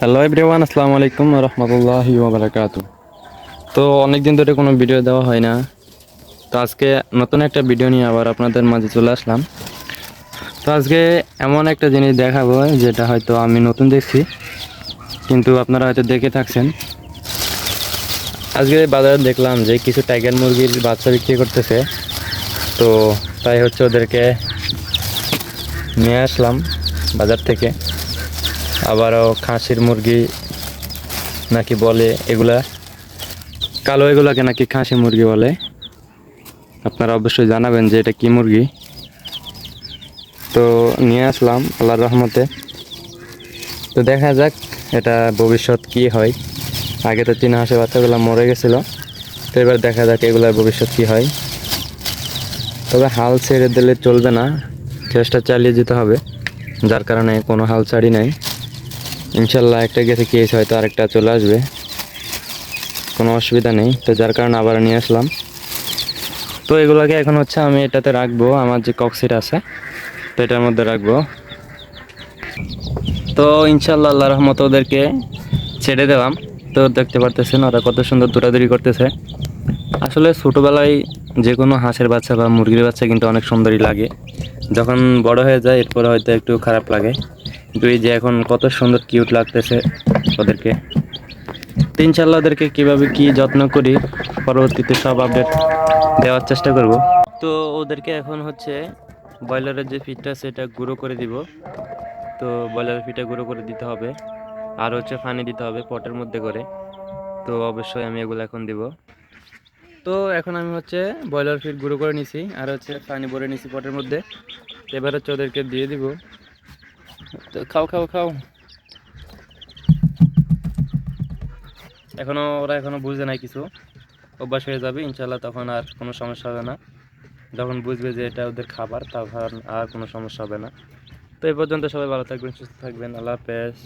Hello everyone আসসালামু আলাইকুম রহমতুল্লাহ বারাকাতু তো অনেক দিন ধরে কোনো ভিডিও দেওয়া হয় না। তো আজকে নতুন একটা ভিডিও নিয়ে আবার আপনাদের মাঝে চলে আসলাম। তো আজকে এমন একটা জিনিস দেখাবো, যেটা হয়তো আমি নতুন দেখছি, কিন্তু আপনারা হয়তো দেখে থাকছেন। আজকে বাজারে দেখলাম যে কিছু টাইগার মুরগির বাচ্চা বিক্রি করতেছে। তো তাই হচ্ছে ওদেরকে নিয়ে আসলাম বাজার থেকে। আবারও খাসির মুরগি নাকি বলে এগুলা? কালো এগুলাকে নাকি খাসি মুরগি বলে? আপনারা অবশ্যই জানাবেন যে এটা কি মুরগি। তো নিয়ে আসলাম আল্লাহর রহমতে। তো দেখা যাক এটা ভবিষ্যৎ কি হয়। আগে তো চীনা হাঁসের বাচ্চাগুলো মরে গেছিল। তো এবার দেখা যাক এগুলার ভবিষ্যৎ কি হয়। তবে হাল ছেড়ে দিলে চলবে না। চেষ্টা চালিয়ে যেতে হবে। যার কারণে কোনো হাল ছাড়ি নাই। ইনশাল্লাহ একটা গেছে কেস হয়তো আরেকটা চলে আসবে। কোনো অসুবিধা নেই। তো যার কারণে আবার নিয়ে আসলাম। তো এগুলোকে এখন হচ্ছে আমি এটাতে রাখব। আমার যে কক্সিট আছে, তো এটার মধ্যে রাখব। তো ইনশাল্লাহ আল্লাহ রহমত ওদেরকে ছেড়ে দিলাম। তো দেখতে পারতেছেন ওরা কত সুন্দর দৌড়াদৌড়ি করতেছে। আসলে ছোটোবেলায় যে কোনো হাঁসের বাচ্চা বা মুরগির বাচ্চা কিন্তু অনেক সুন্দরই লাগে। যখন বড় হয়ে যায়, এরপরে হয়তো একটু খারাপ লাগে। কিন্তু এই যে এখন কত সুন্দর কিউট লাগতেছে ওদেরকে। ইনশাল্লাহ ওদেরকে কীভাবে কি যত্ন করি, পরবর্তীতে সব আপডেট দেওয়ার চেষ্টা করব। তো ওদেরকে এখন হচ্ছে ব্রয়লারের যে ফিটটা সেটা গুঁড়ো করে দিব। তো ব্রয়লারের ফিটটা গুঁড়ো করে দিতে হবে। আর হচ্ছে পানি দিতে হবে পটের মধ্যে করে। তো অবশ্যই আমি এগুলো এখন দিব। তো এখন আমি হচ্ছে ব্রয়লার ফিট গুঁড়ো করে নিছি, আর হচ্ছে পানি ভরে নিছি পটের মধ্যে। এবার হচ্ছে ওদেরকে দিয়ে দিব। তো খাও খাও খাও। এখনও ওরা এখনও বুঝে নাই কিছু। অভ্যাস হয়ে যাবে ইনশাল্লাহ তখন আর কোনো সমস্যা হবে না। যখন বুঝবে যে এটা ওদের খাবার, তখন আর কোনো সমস্যা হবে না। তো এই পর্যন্ত সবাই ভালো থাকবেন, সুস্থ থাকবেন। আল্লাহ হাফেজ।